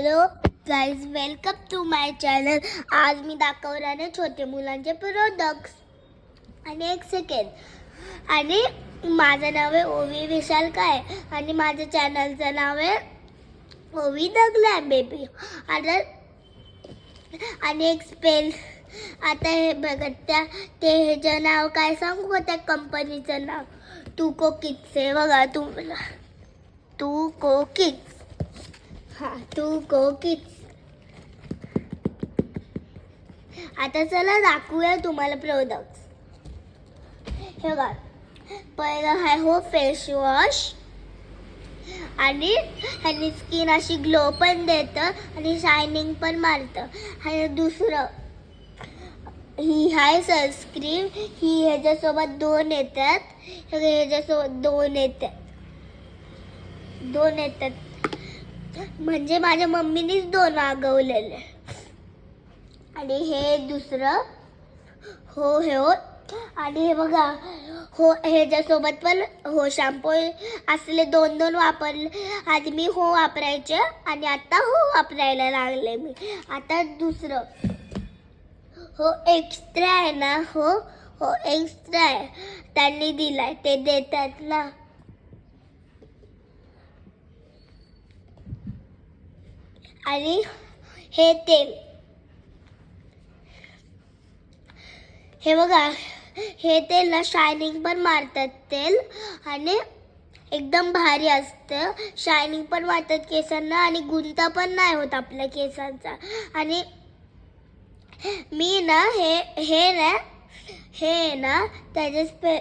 Hello guys welcome to my channel आज मी दाखवणार छोटे मुलांचे प्रोडक्ट्स आणि एक सेकंड आणि माझं नाव आहे ओवी विशाल काय? आणि माझ्या चॅनलचं नाव आहे ओवी दगला बेबी आता आणि एक स्पेल आता हे बघत त्या ते ह्याचं नाव काय सांगू का? त्या कंपनीचं नाव. तू को किड्स आहे बघा तुम्हाला. तू को किड्स हा तू गो किड्स आता चला दाखवूया तुम्हाला प्रोडक्ट हे बघा. पहिलं आहे हो फेस वॉश आणि ह्यानी स्किन अशी ग्लो पण देतं आणि शायनिंग पण मारतं. आणि दुसरं ही आहे सनस्क्रीन ही ह्याच्यासोबत दोन येतात. ह्याच्यासोबत दोन येतात. दोन येतात. म्हणजे माझ्या मम्मीनीच दोन मागवलेले आणि हे दुसरं हो हे हो. आणि हे बघा हो ह्याच्यासोबत पण हो शॅम्पू असले दोन दोन वापरले. आधी मी हो वापरायचे आणि आता हो वापरायला लागले मी. आता दुसरं. हो एक्स्ट्रा आहे ना हो. हो एक्स्ट्रा आहे. त्यांनी दिलाय ते देतात ना. आणि हे तेल हे बघा हे तेल ना शायनिंग पण मारतात तेल आणि एकदम भारी असतं. शायनिंग पण मारतात केसांना आणि गुंता पण नाही होत आपल्या केसांचा. आणि मी ना हे हे ना हे ना त्याचे स्पे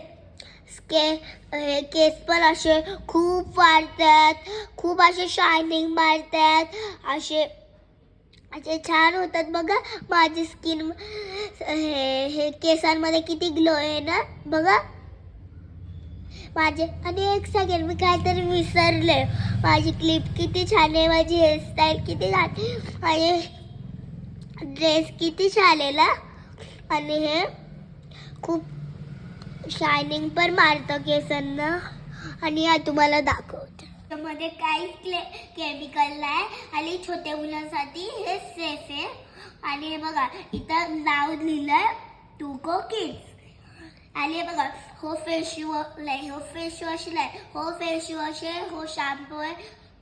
स्के हे केस पण असे खूप खूप वाढतात. खूप असे शायनिंग मारतात. असे असे छान होतात बघा माझी स्किन हे हे केसांमध्ये किती ग्लो आहे ना? बघा. माझे आणि एक सेकंड मी काहीतरी विसरले. माझी क्लिप किती छान आहे माझी हेअरस्टाईल किती छान. माझे आणि ड्रेस किती छान आहे ना? आणि हे खूप शायनिंग पण मारतं केसांना. आणि हा तुम्हाला दाखवते. त्यामध्ये काहीच केमिकल नाही आणि छोट्या मुलांसाठी हे सेफ आहे. आणि हे बघा इथं नाव लिहिलंय टू को किड्स आणि हे बघा हो फेस वॉश नाही हो फेस वॉश नाही हो फेस वॉश आहे हो शॅम्पू आहे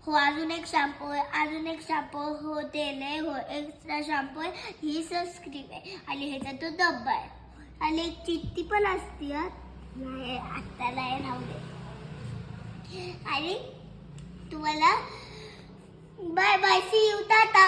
हो अजून एक शॅम्पू आहे अजून एक शॅम्पू हो तेल आहे हो एक्स्ट्रा शॅम्पू आहे ही सनस्क्रीन आहे. आणि ह्याचा तो डब्बा आहे. आणि एक चिठ्ठी पण असते हा. नाही आत्ता नाही राहू दे. आणि तुम्हाला bye bye see you tata